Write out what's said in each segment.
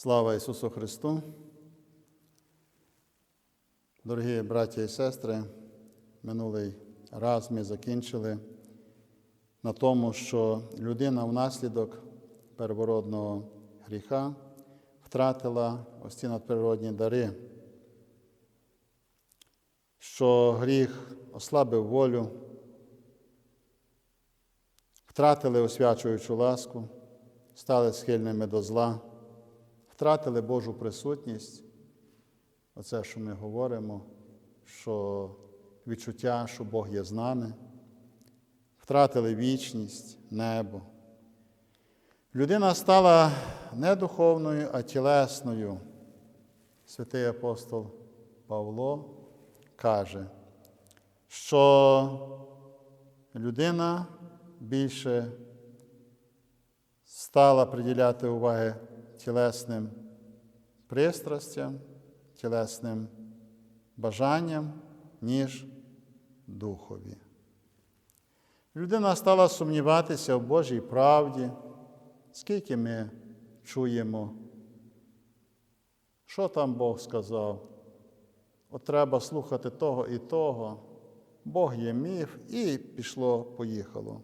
Слава Ісусу Христу! Дорогі браті і сестри, минулий раз ми закінчили на тому, що людина внаслідок первородного гріха втратила ось ці надприродні дари, що гріх ослабив волю, втратили освячуючу ласку, стали схильними до зла, втратили Божу присутність. Оце, що ми говоримо, що відчуття, що Бог є з нами, втратили вічність, небо. Людина стала не духовною, а тілесною. Святий апостол Павло каже, що людина більше стала приділяти уваги тілесним пристрастям, тілесним бажанням, ніж духові. Людина стала сумніватися в Божій правді, скільки ми чуємо, що там Бог сказав. От треба слухати того і того. Бог є міф, і пішло, поїхало.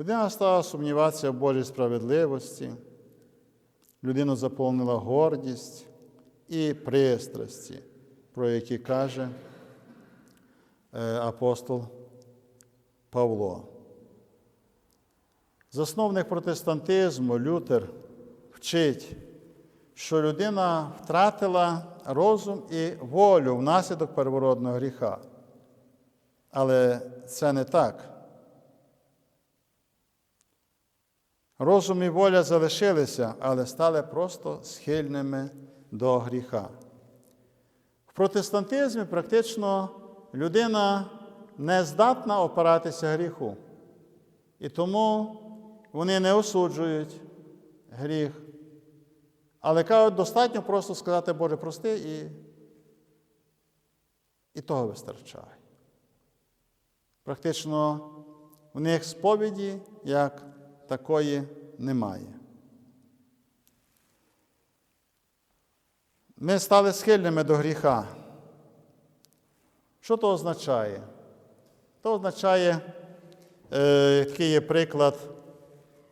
Людина стала сумніватися в Божій справедливості, людину заповнила гордість і пристрасті, про які каже е, апостол Павло. Засновник протестантизму Лютер вчить, що людина втратила розум і волю внаслідок первородного гріха. Але це не так. Розум і воля залишилися, але стали просто схильними до гріха. В протестантизмі практично людина не здатна опиратися гріху. І тому вони не осуджують гріх. Але кажуть, достатньо просто сказати, Боже, прости, і, і того вистачає. Практично в них сповіді як такої немає. Ми стали схильними до гріха. Що то означає? То означає, е, такий є приклад,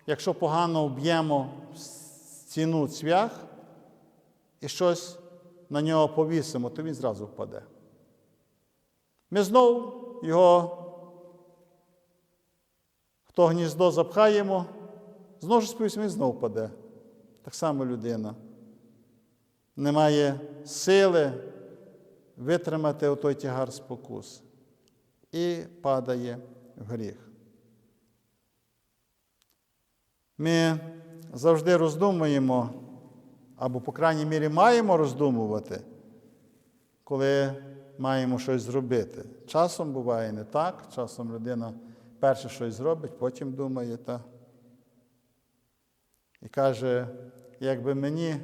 якщо погано вб'ємо стіну цвях і щось на нього повісимо, то він зразу впаде. Ми знову його то гніздо запхаємо, знову ж співсь, він знову впаде. Так само людина. Немає сили витримати отой тягар спокус і падає в гріх. Ми завжди роздумуємо, або, по крайній мірі, маємо роздумувати, коли маємо щось зробити. Часом буває не так, часом людина перше щось зробить, потім думає та. І каже, якби мені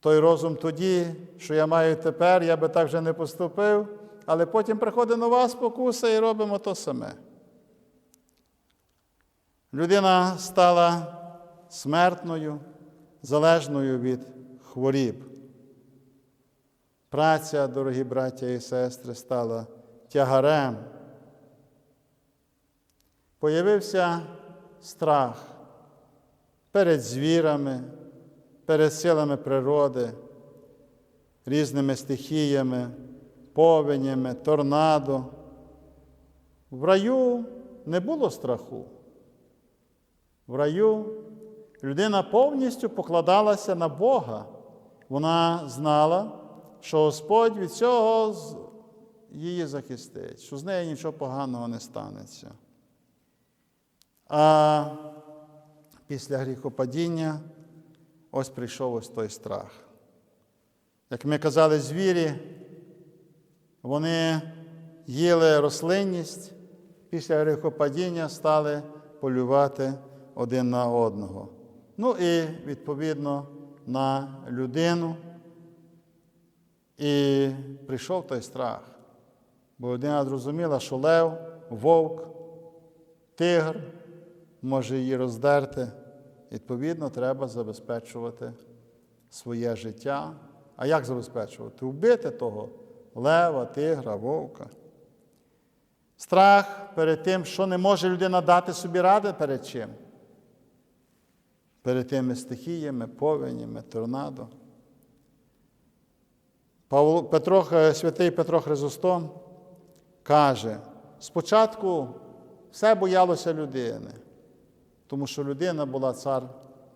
той розум тоді, що я маю тепер, я би так вже не поступив, але потім приходить нова спокуса і робимо то саме. Людина стала смертною, залежною від хворіб. Праця, дорогі браття і сестри, стала тягарем. Появився страх перед звірами, перед силами природи, різними стихіями, повенями, торнадо. В раю не було страху. В раю людина повністю покладалася на Бога. Вона знала, що Господь від цього її захистить, що з нею нічого поганого не станеться. А після гріхопадіння ось прийшов ось той страх. Як ми казали, звірі, вони їли рослинність, після гріхопадіння стали полювати один на одного. Ну і, відповідно, на людину. І прийшов той страх. Бо людина зрозуміла, що лев, вовк, тигр може її роздерти відповідно, треба забезпечувати своє життя. А як забезпечувати? Вбити того лева, тигра, вовка. Страх перед тим, що не може людина дати собі ради перед чим? Перед тими стихіями, повенями, торнадо. Петро, святий Петро Хризостом каже, спочатку все боялося людини, тому що людина була цар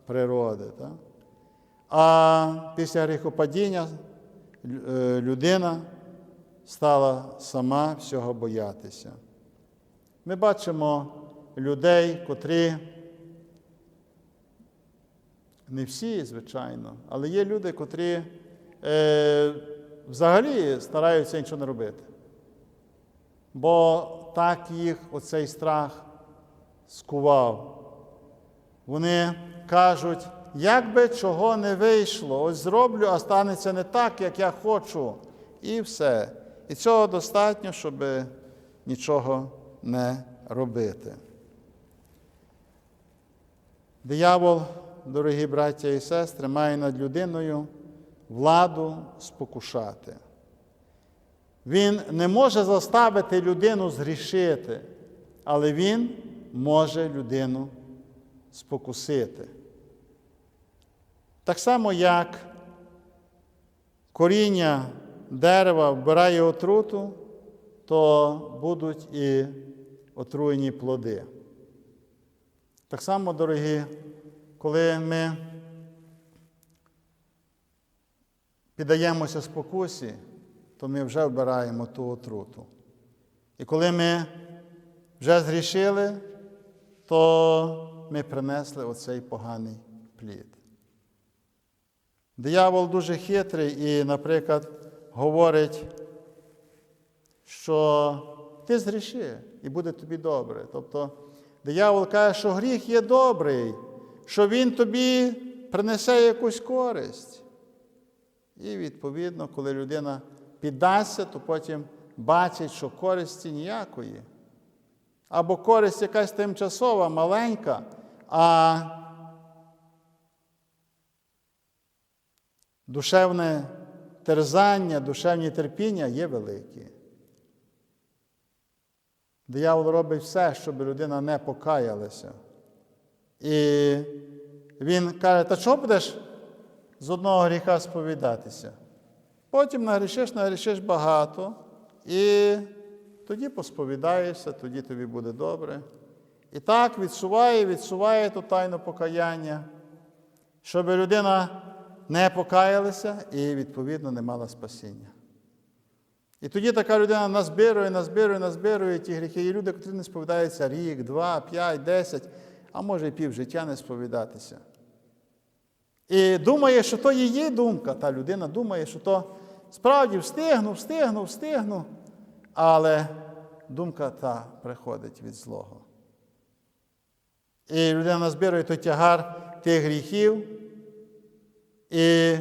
природи. Так? А після гріхопадіння е, людина стала сама всього боятися. Ми бачимо людей, котрі не всі, звичайно, але є люди, котрі е, взагалі стараються нічого не робити. Бо так їх оцей страх скував. Вони кажуть, як би чого не вийшло, ось зроблю, а станеться не так, як я хочу. І все. І цього достатньо, щоб нічого не робити. Диявол, дорогі браття і сестри, має над людиною владу спокушати. Він не може заставити людину згрішити, але він може людину спокусити. Так само, як коріння дерева вбирає отруту, то будуть і отруєні плоди. Так само, дорогі, коли ми піддаємося спокусі, то ми вже вбираємо ту отруту. І коли ми вже згрішили, то ми принесли оцей поганий плід. Диявол дуже хитрий і, наприклад, говорить, що ти згріши і буде тобі добре. Тобто диявол каже, що гріх є добрий, що він тобі принесе якусь користь. І, відповідно, коли людина піддасться, то потім бачить, що користі ніякої. Або користь якась тимчасова, маленька, а душевне терзання, душевні терпіння є великі. Диявол робить все, щоб людина не покаялася. І він каже, та чого будеш з одного гріха сповідатися? Потім нагрішиш, нагрішиш багато, і тоді посповідаєшся, тоді тобі буде добре. І так відсуває, відсуває то тайне покаяння, щоб людина не покаялася і, відповідно, не мала спасіння. І тоді така людина назбирує, назбирує, назбирує ті гріхи. Є люди, котрі не сповідаються рік, два, п'ять, десять, а може і пів життя не сповідатися. І думає, що то її думка. Та людина думає, що то справді встигну, встигну, встигну. Але думка та приходить від злого. І людина назбирує той тягар тих гріхів і,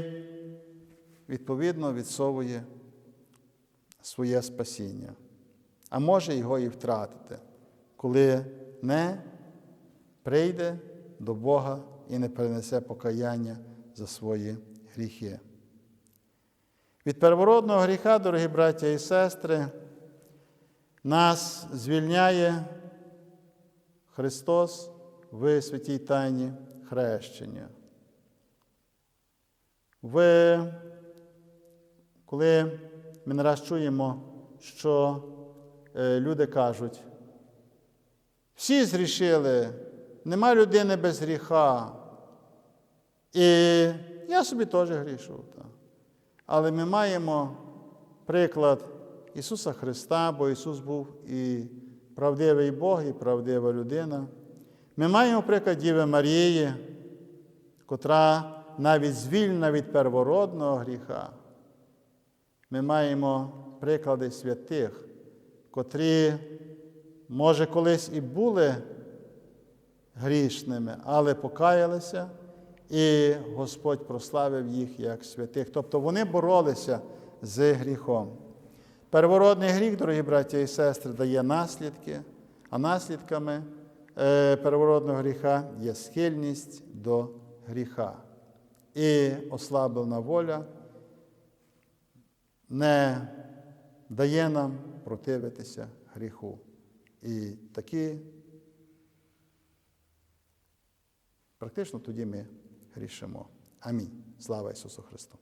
відповідно, відсовує своє спасіння. А може його і втратити, коли не прийде до Бога і не принесе покаяння за свої гріхи. Від первородного гріха, дорогі браття і сестри, нас звільняє Христос в святій тайні хрещення. Ви, коли ми не раз чуємо, що е, люди кажуть, всі зрішили, нема людини без гріха. І я собі теж грішу. Але ми маємо приклад Ісуса Христа, бо Ісус був і правдивий Бог, і правдива людина. Ми маємо приклад Діви Марії, котра навіть звільнена від первородного гріха. Ми маємо приклади святих, котрі, може, колись і були грішними, але покаялися, і Господь прославив їх як святих. Тобто вони боролися з гріхом. Первородний гріх, дорогі браті і сестри, дає наслідки, а наслідками первородного гріха є схильність до гріха. І ослаблена воля не дає нам противитися гріху. І такі практично тоді ми грішимо. Амінь. Слава Ісусу Христу!